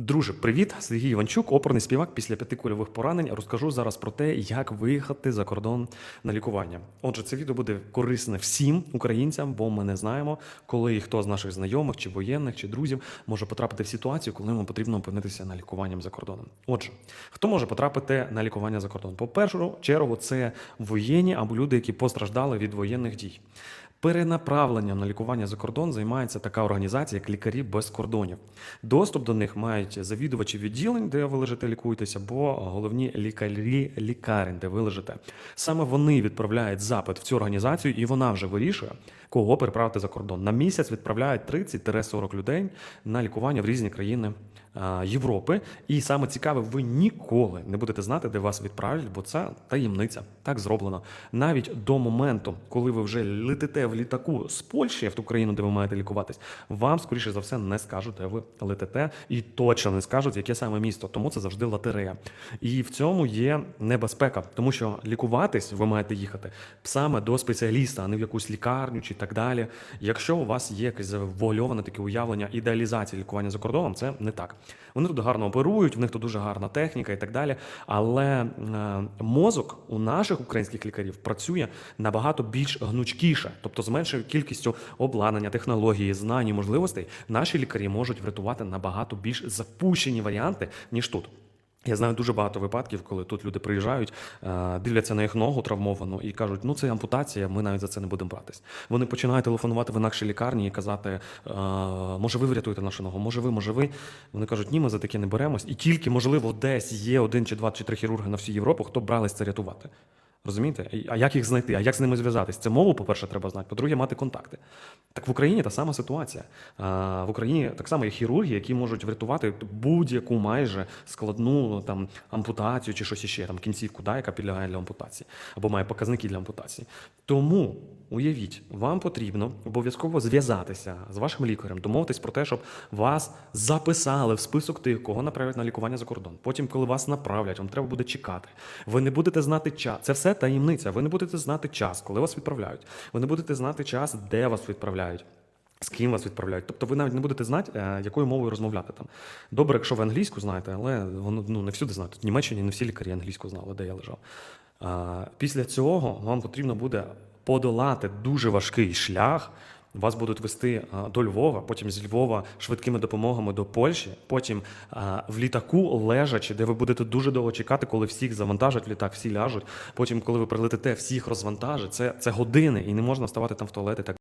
Друже, привіт! Сергій Іванчук, оперний співак після п'яти кульових поранень. Розкажу зараз про те, як виїхати за кордон на лікування. Отже, це відео буде корисне всім українцям, бо ми не знаємо, коли хто з наших знайомих, чи воєнних, чи друзів може потрапити в ситуацію, коли йому потрібно опинитися на лікуванням за кордоном. Отже, хто може потрапити на лікування за кордон? По першу чергу, це воєнні або люди, які постраждали від воєнних дій. Перенаправленням на лікування за кордон займається така організація, як лікарі без кордонів. Доступ до них мають завідувачі відділень, де ви лежите, лікуєтеся, або головні лікарі лікарень, де ви лежите. Саме вони відправляють запит в цю організацію, і вона вже вирішує, кого переправити за кордон. На місяць відправляють 30-40 людей на лікування в різні країни Європи. І саме цікаве, ви ніколи не будете знати, де вас відправлять, бо це таємниця. Так зроблено. Навіть до моменту, коли ви вже летите в літаку з Польщі в ту країну, де ви маєте лікуватись, вам скоріше за все не скажуть, де ви летите, і точно не скажуть, яке саме місто. Тому це завжди лотерея. І в цьому є небезпека, тому що лікуватись ви маєте їхати саме до спеціаліста, а не в якусь лікарню чи так далі. Якщо у вас є якесь завуальоване таке уявлення ідеалізації лікування за кордоном, це не так. Вони тут гарно оперують, в них тут дуже гарна техніка і так далі. Але е, мозок у наших українських лікарів працює набагато більш гнучкіше, тобто з меншою кількістю обладнання, технології, знань і можливостей, наші лікарі можуть врятувати набагато більш запущені варіанти ніж тут. Я знаю дуже багато випадків, коли тут люди приїжджають, е, дивляться на їх ногу травмовану і кажуть, ну це ампутація, ми навіть за це не будемо братись. Вони починають телефонувати в інакші лікарні і казати, е, може ви врятуєте нашу ногу, може ви, може ви. Вони кажуть, ні, ми за таке не беремось. І тільки, можливо, десь є один чи два чи три хірурги на всю Європу, хто брались це рятувати. Розумієте? А як їх знайти? А як з ними зв'язатись? Це мову, по-перше, треба знати, по-друге, мати контакти. Так в Україні та сама ситуація. В Україні так само є хірурги, які можуть врятувати будь-яку майже складну там ампутацію чи щось іще, там кінцівку, да, яка підлягає для ампутації, або має показники для ампутації. Тому уявіть, вам потрібно обов'язково зв'язатися з вашим лікарем, домовитись про те, щоб вас записали в список тих, кого направлять на лікування за кордон. Потім, коли вас направлять, вам треба буде чекати. Ви не будете знати час. Це все таємниця. Ви не будете знати час, коли вас відправляють. Ви не будете знати час, де вас відправляють. З ким вас відправляють? Тобто ви навіть не будете знати, е, якою мовою розмовляти там. Добре, якщо ви англійську знаєте, але воно ну, не всюди знають. В Німеччині не всі лікарі англійську знали, де я лежав. Після цього вам потрібно буде подолати дуже важкий шлях. Вас будуть вести до Львова, потім з Львова швидкими допомогами до Польщі, потім в літаку лежачи, де ви будете дуже довго чекати, коли всіх завантажать літак, всі ляжуть. Потім, коли ви прилетите, всіх розвантажать. Це, це години, і не можна вставати там в туалет і так.